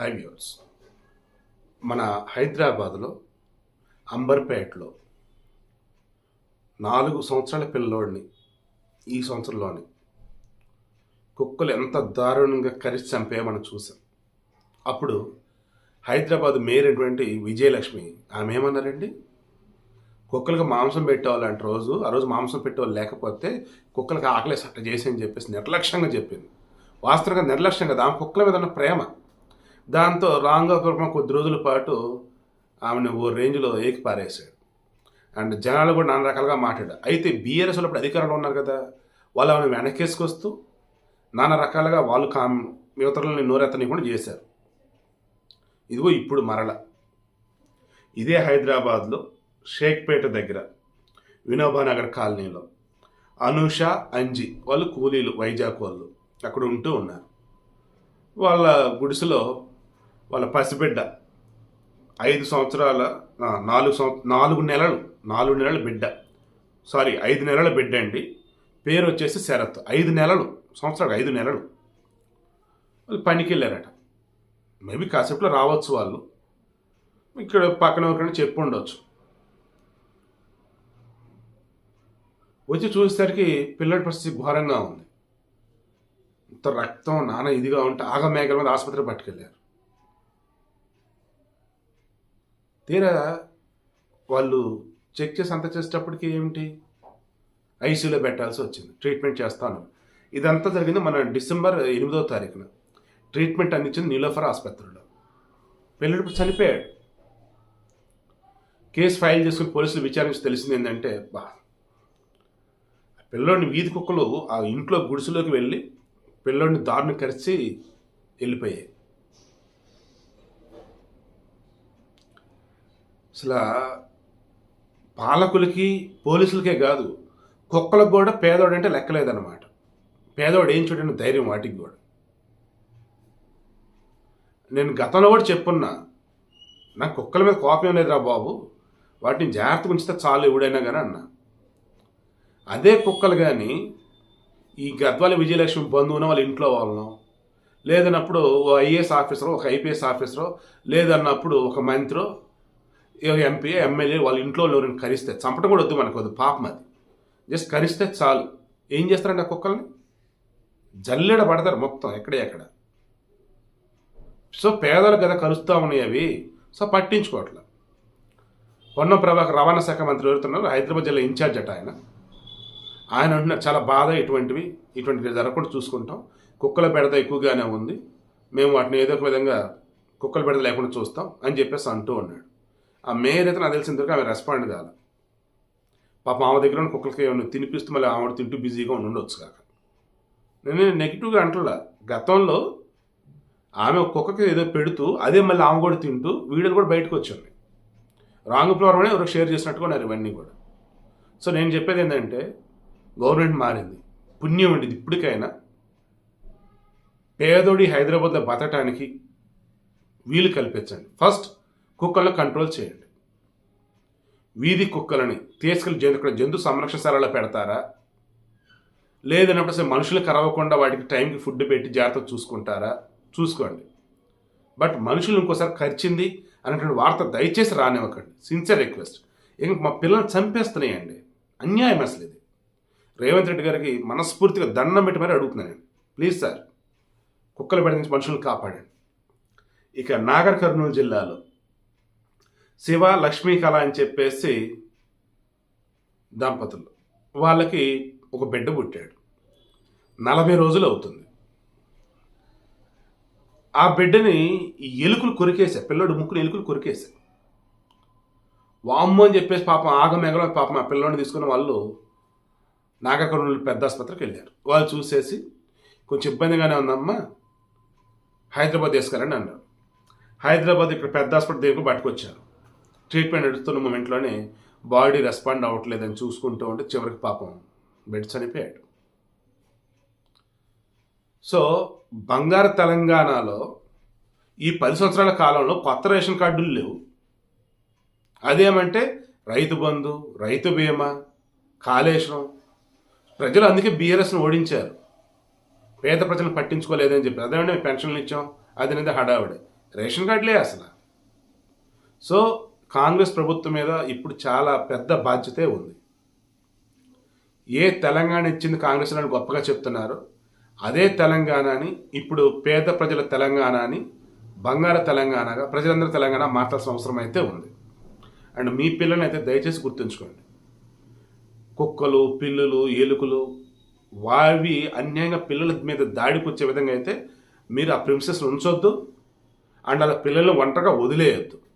High viewers మన హైదరాబాద్లో అంబర్పేటలో నాలుగు సంవత్సరాల పిల్లోడిని ఈ సంవత్సరంలోని కుక్కలు ఎంత దారుణంగా కరిచి చంపే మనం చూసాం. అప్పుడు హైదరాబాద్ మేయర్ అటువంటి విజయలక్ష్మి ఆమె ఏమన్నారండి? కుక్కలకు మాంసం పెట్టేవాళ్ళంట రోజు ఆ రోజు మాంసం పెట్టేవాళ్ళు లేకపోతే కుక్కలకు ఆకలేసి అట్లా చేసి అని చెప్పేసి నిర్లక్ష్యంగా చెప్పింది. వాస్తవంగా నిర్లక్ష్యం కదా ఆమె కుక్కల మీద ఉన్న ప్రేమ. దాంతో రాంగోపురం కొద్ది రోజుల పాటు ఆమెను ఓ రేంజ్లో ఏకి పారేశాడు అండ్ జనాలు కూడా నానా రకాలుగా మాట్లాడారు. అయితే బీఆర్ఎస్ అప్పుడు అధికారంలో ఉన్నారు కదా వాళ్ళు ఆమెను వెనకేసుకొస్తూ నానా రకాలుగా వాళ్ళు కామ్ యువతలని నోరెత్తని చేశారు. ఇదిగో ఇప్పుడు మరల ఇదే హైదరాబాద్లో షేక్పేట దగ్గర వినోబానగర్ కాలనీలో అనూష అంజి వాళ్ళు కూలీలు వైజాగ్ వాళ్ళు అక్కడ ఉంటూ ఉన్నారు. వాళ్ళ గుడిసెలో వాళ్ళ పసిబిడ్డ. ఐదు సంవత్సరాల నాలుగు సంవ నాలుగు నెలలు నాలుగు నెలల బిడ్డ. సారీ ఐదు నెలల బిడ్డ అండి. పేరు వచ్చేసి శరత్. ఐదు నెలలు సంవత్సరాలు ఐదు నెలలు. వాళ్ళు పనికి వెళ్ళారట. మేబీ కాసేపులో రావచ్చు వాళ్ళు. ఇక్కడ పక్కన ఒకరిని చెప్పు ఉండొచ్చు. వచ్చి చూసేసరికి పిల్లడి పరిస్థితి ఘోరంగా ఉంది. ఇంత రక్తం నాన్న ఇదిగా ఉంటే ఆగమేఘల మీద ఆసుపత్రికి పట్టుకెళ్ళారు. తీరా వాళ్ళు చెక్ చేసి అంత చేసేటప్పటికి ఏమిటి? ఐసీయూలో పెట్టాల్సి వచ్చింది. ట్రీట్మెంట్ చేస్తాను. ఇదంతా జరిగింది మన డిసెంబర్ ఎనిమిదో తారీఖున. ట్రీట్మెంట్ అందించింది నీలోఫర్ ఆసుపత్రిలో. పిల్లడు చనిపోయాడు. కేసు ఫైల్ చేసుకుని పోలీసులు విచారించి తెలిసింది ఏంటంటే బా పిల్లోడిని వీధి కుక్కలు ఆ ఇంట్లో గుడిసెలోకి వెళ్ళి పిల్లోడిని దారుణం కరిచి వెళ్ళిపోయాయి. అసలు పాలకులకి పోలీసులకే కాదు కుక్కలకు కూడా పేదోడు అంటే లెక్కలేదన్నమాట. పేదోడు ఏం చూడని ధైర్యం వాటికి కూడా. నేను గతంలో కూడా చెప్పున్నా నాకు కుక్కల మీద కోపం లేదురా బాబు వాటిని జాగ్రత్తగా ఉంచితే చాలు ఎవడైనా కానీ అన్నా. అదే కుక్కలు కానీ ఈ గద్వాల విజయలక్ష్మి బంధువున వాళ్ళ ఇంట్లో వాళ్ళను లేదన్నప్పుడు ఓ ఐఏఎస్ ఆఫీసరో ఒక ఐపీఎస్ ఆఫీసరో లేదన్నప్పుడు ఒక మంత్రో ఎంపీ ఎమ్మెల్యే వాళ్ళ ఇంట్లో ఎవరైనా కరిస్తే చంపడం కూడా వద్దు మనకు వద్దు పాపం అది. జస్ట్ కరిస్తే చాలు. ఏం చేస్తారంటే ఆ కుక్కల్ని? జల్లెడ పడతారు మొత్తం ఎక్కడే ఎక్కడ. సో పేదలు కదా కలుస్తూ ఉన్నాయి అవి. సో పట్టించుకోవట్లే. పొన్న ప్రభాకర్ రవాణా శాఖ మంత్రి ఎవరుతున్నారు? హైదరాబాద్ జిల్లా ఇన్ఛార్జ్ అట ఆయన. ఆయన అంటున్నారు చాలా బాధ ఇటువంటివి ఇటువంటివి జరగకుండా చూసుకుంటాం. కుక్కల బెడద ఎక్కువగానే ఉంది. మేము వాటిని ఏదో ఒక విధంగా కుక్కల బెడద లేకుండా చూస్తాం అని చెప్పేసి అంటూ ఉన్నాడు. ఆ మేయర్ అయితే నాకు తెలిసిన ఆమె రెస్పాండ్ కాదు పాప ఆమె దగ్గర ఉన్న కుక్కలకి ఏమైనా తినిపిస్తూ మళ్ళీ ఆమె తింటూ బిజీగా ఉండి ఉండొచ్చు కాక. నేను నెగిటివ్గా అంటున్నా గతంలో ఆమె కుక్కకి ఏదో పెడుతూ అదే మళ్ళీ ఆమె కూడా తింటూ వీడియోలు కూడా బయటకు వచ్చింది రాంగ్ ఫ్లవర్ అని ఎవరో షేర్ చేసినట్టుగా ఉన్నారు ఇవన్నీ కూడా. సో నేను చెప్పేది ఏంటంటే గవర్నమెంట్ మారింది. పుణ్యం ఉండేది ఇప్పటికైనా. పేదోడి హైదరాబాద్లో బతకటానికి వీలు కల్పించండి. ఫస్ట్ కుక్కలను కంట్రోల్ చేయండి. వీధి కుక్కలని తీసుకెళ్ళి జంతు ఇక్కడ జంతు సంరక్షణశాలలో పెడతారా? లేదన్నప్పుడు అసలు మనుషులు కరవకుండా వాటికి టైంకి ఫుడ్ పెట్టి జాగ్రత్తగా చూసుకుంటారా? చూసుకోండి. బట్ మనుషులు ఇంకోసారి ఖర్చింది అనేటువంటి వార్త దయచేసి రానివ్వకండి. Sincere request. ఇంక మా పిల్లల్ని చంపేస్తున్నాయండి. అన్యాయం అసలు ఇది. రేవంత్ రెడ్డి గారికి మనస్ఫూర్తిగా దండం పెట్టి మరీ అడుగుతున్నాను ప్లీజ్ సార్ కుక్కల బెడ నుంచి మనుషులను కాపాడండి. ఇక నాగర్ కర్నూలు జిల్లాలో శివ లక్ష్మీ కళ అని చెప్పేసి దంపతులు. వాళ్ళకి ఒక బిడ్డ పుట్టాడు. నలభై రోజులు అవుతుంది. ఆ బిడ్డని ఈ ఎలుకలు కొరికేసా పిల్లోడు ముక్కుని ఎలుకలు కొరికేసా వామ్మో అని చెప్పేసి పాపం ఆగమేగలో పాపం ఆ పిల్లోడిని తీసుకున్న వాళ్ళు నాగకర్ణులు పెద్ద ఆసుపత్రికి వెళ్ళారు. వాళ్ళు చూసేసి కొంచెం ఇబ్బందిగానే ఉందమ్మా హైదరాబాద్ తీసుకురండి అన్నారు. హైదరాబాద్ ఇక్కడ పెద్ద ఆసుపత్రి దగ్గర పట్టుకొచ్చారు. ట్రీట్మెంట్ నడుస్తున్న మూమెంట్లోనే బాడీ రెస్పాండ్ అవ్వట్లేదని చూసుకుంటూ ఉంటే చివరికి పాపం బెడ్ చనిపోయాడు. సో బంగారు తెలంగాణలో ఈ పది సంవత్సరాల కాలంలో కొత్త రేషన్ కార్డులు లేవు. అదేమంటే రైతు బంధు రైతు బీమా కాళేశ్వరం. ప్రజలు అందుకే బీఆర్ఎస్ను ఓడించారు. పేద ప్రజలను పట్టించుకోలేదని చెప్పి. అదేమంటే మేము పెన్షన్లు ఇచ్చాం అది అనేది హడావిడి. రేషన్ కార్డులే అసలు. సో కాంగ్రెస్ ప్రభుత్వం మీద ఇప్పుడు చాలా పెద్ద బాధ్యతే ఉంది. ఏ తెలంగాణ ఇచ్చింది కాంగ్రెస్ అని గొప్పగా చెప్తున్నారు. అదే తెలంగాణని ఇప్పుడు పేద ప్రజల తెలంగాణ అని బంగారు తెలంగాణగా ప్రజలందరూ తెలంగాణ మార్చాల్సిన అవసరం అయితే ఉంది. అండ్ మీ పిల్లల్ని అయితే దయచేసి గుర్తుంచుకోండి. కుక్కలు పిల్లులు ఎలుకలు వావి అన్యాయంగా పిల్లల మీద దాడికి వచ్చే విధంగా అయితే మీరు ఆ ప్రిన్సెస్ ఉంచొద్దు. అండ్ అలా పిల్లల్ని ఒంటరిగా వదిలేయొద్దు.